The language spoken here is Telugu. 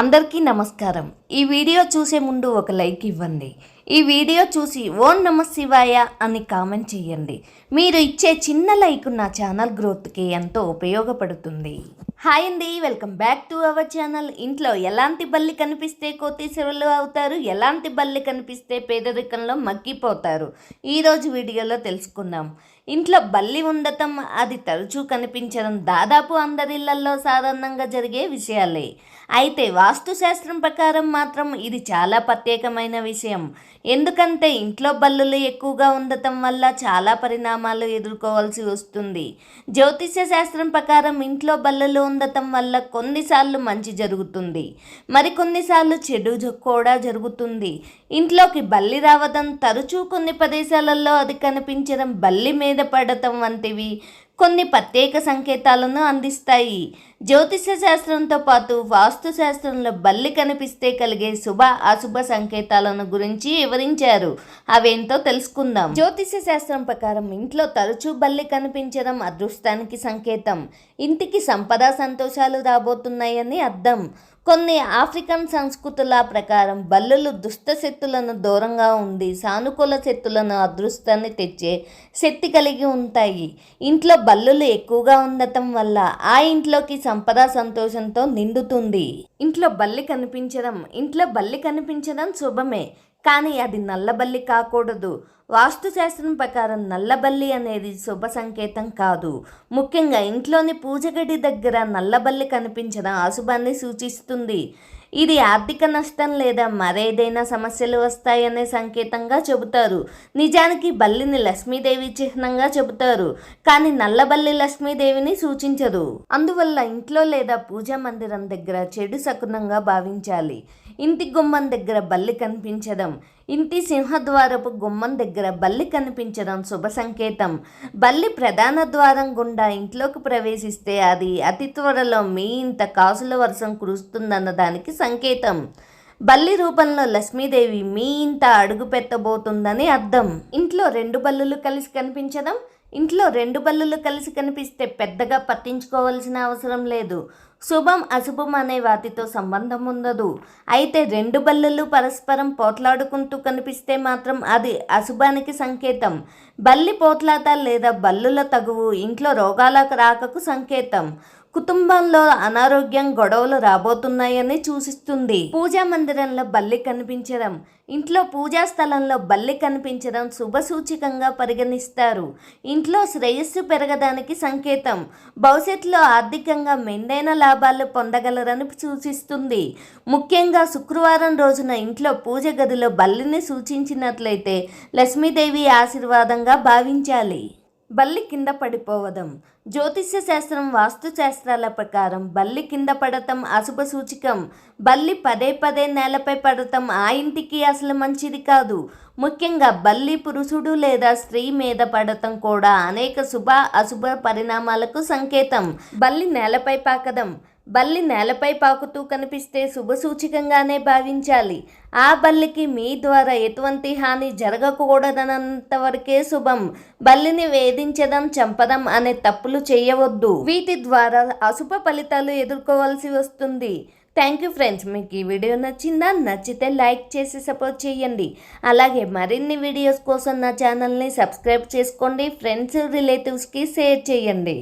అందరికీ నమస్కారం. ఈ వీడియో చూసే ముందు ఒక లైక్ ఇవ్వండి. ఈ వీడియో చూసి ఓం నమ శివాయ అని కామెంట్ చేయండి. మీరు ఇచ్చే చిన్న లైక్ నా ఛానల్ గ్రోత్కి ఎంతో ఉపయోగపడుతుంది. హాయ్ అండి welcome back to our channel. ఇంట్లో ఎలాంటి బల్లి కనిపిస్తే కోటీశ్వరులు అవుతారు ఎలాంటి బల్లి కనిపిస్తే పేదరికంలో మగ్గిపోతారు? ఈరోజు వీడియోలో తెలుసుకుందాం. ఇంట్లో బల్లి ఉండటం అది తరచూ కనిపించడం దాదాపు అందరిళ్ళలో సాధారణంగా జరిగే విషయాలే. అయితే వాస్తుశాస్త్రం ప్రకారం మాత్రం ఇది చాలా ప్రత్యేకమైన విషయం. ఎందుకంటే ఇంట్లో బల్లులు ఎక్కువగా ఉండటం వల్ల చాలా పరిణామాలు ఎదుర్కోవాల్సి వస్తుంది. జ్యోతిష్య శాస్త్రం ప్రకారం ఇంట్లో బల్లులు ఉండటం వల్ల కొన్నిసార్లు మంచి జరుగుతుంది. మరికొన్నిసార్లు చెడు కూడా జరుగుతుంది. ఇంట్లోకి బల్లి రావడం తరచూ కొన్ని ప్రదేశాలలో అది కనిపించడం బల్లి మీద పడటం వంటివి కొన్ని ప్రత్యేక సంకేతాలను అందిస్తాయి. జ్యోతిష శాస్త్రంతో పాటు వాస్తు శాస్త్రంలో బల్లి కనిపిస్తే కలిగే శుభ అశుభ సంకేతాలను గురించి వివరించారు. అవేంటో తెలుసుకుందాం. జ్యోతిష శాస్త్రం ప్రకారం ఇంట్లో తరచూ బల్లి కనిపించడం అదృష్టానికి సంకేతం. ఇంటికి సంపద సంతోషాలు రాబోతున్నాయని అర్థం. కొన్ని ఆఫ్రికన్ సంస్కృతుల ప్రకారం బల్లులు దుష్ట శక్తులను దూరంగా ఉండి సానుకూల శక్తులను అదృష్టాన్ని తెచ్చే శక్తి కలిగి ఉంటాయి. ఇంట్లో బల్లులు ఎక్కువగా ఉండటం వల్ల ఆ ఇంట్లోకి సంపద సంతోషంతో నిండుతుంది. ఇంట్లో బల్లి కనిపించడం ఇంట్లో బల్లి కనిపించడం శుభమే కానీ అది నల్లబల్లి కాకూడదు. వాస్తుశాస్త్రం ప్రకారం నల్లబల్లి అనేది శుభ సంకేతం కాదు. ముఖ్యంగా ఇంట్లోని పూజగడి దగ్గర నల్లబల్లి కనిపించడం అశుభాన్ని సూచిస్తుంది. ఇది ఆర్థిక నష్టం లేదా మరేదైనా సమస్యలు వస్తాయనే సంకేతంగా చెబుతారు. నిజానికి బల్లిని లక్ష్మీదేవి చిహ్నంగా చెబుతారు కానీ నల్లబల్లి లక్ష్మీదేవిని సూచించదు. అందువల్ల ఇంట్లో లేదా పూజా మందిరం దగ్గర చెడు శకునంగా భావించాలి. ఇంటి గుమ్మం దగ్గర బల్లి కనిపించడం ఇంటి సింహద్వారపు గుమ్మం దగ్గర బల్లి కనిపించడం శుభ సంకేతం. బల్లి ప్రధాన ద్వారం గుండా ఇంట్లోకి ప్రవేశిస్తే అది అతి త్వరలో మీ ఇంత కాసుల వర్షం కురుస్తుందన్న దానికి సంకేతం. బల్లి రూపంలో లక్ష్మీదేవి మీ ఇంత అడుగు పెట్టబోతుందని అర్థం. ఇంట్లో రెండు బల్లులు కలిసి కనిపించడం ఇంట్లో రెండు బల్లులు కలిసి కనిపిస్తే పెద్దగా పట్టించుకోవాల్సిన అవసరం లేదు. శుభం అశుభం అనే వాటితో సంబంధం ఉండదు. అయితే రెండు బల్లులు పరస్పరం పోట్లాడుకుంటూ కనిపిస్తే మాత్రం అది అశుభానికి సంకేతం. బల్లి పోట్లాట లేదా బల్లుల తగువు ఇంట్లో రోగాల రాకకు సంకేతం. కుటుంబంలో అనారోగ్యం గొడవలు రాబోతున్నాయని సూచిస్తుంది. పూజా మందిరంలో బల్లి కనిపించడం ఇంట్లో పూజా స్థలంలో బల్లి కనిపించడం శుభ సూచికంగా పరిగణిస్తారు. ఇంట్లో శ్రేయస్సు పెరగడానికి సంకేతం భవిష్యత్తులో ఆర్థికంగా మెండైన లాభాలు పొందగలరని సూచిస్తుంది. ముఖ్యంగా శుక్రవారం రోజున ఇంట్లో పూజ గదిలో బల్లిని సూచించినట్లయితే లక్ష్మీదేవి ఆశీర్వాదంగా భావించాలి. బల్లి కింద పడిపోవడం జ్యోతిష్య శాస్త్రం వాస్తు శాస్త్రాల ప్రకారం బల్లి కింద పడటం అశుభ సూచికం. బల్లి పదే పదే నేలపై పడటం ఆ ఇంటికి అసలు మంచిది కాదు. ముఖ్యంగా బల్లి పురుషుడు లేదా స్త్రీ మీద పడటం కూడా అనేక శుభ అశుభ పరిణామాలకు సంకేతం. బల్లి నేలపై పాకడం బల్లి నేలపై పాకుతూ కనిపిస్తే శుభసూచికంగానే భావించాలి. ఆ బల్లికి మీ ద్వారా ఎటువంటి హాని జరగకూడదనంత వరకే శుభం. బల్లిని వేధించడం చంపడం అనే తప్పులు చేయవద్దు. వీటి ద్వారా అశుభ ఫలితాలు ఎదుర్కోవాల్సి వస్తుంది. Thank you friends. మీకు ఈ వీడియో నచ్చిందా? నచ్చితే లైక్ చేసి సపోర్ట్ చేయండి. అలాగే మరిన్ని వీడియోస్ కోసం నా ఛానల్ని సబ్స్క్రైబ్ చేసుకోండి. ఫ్రెండ్స్ రిలేటివ్స్కి షేర్ చేయండి.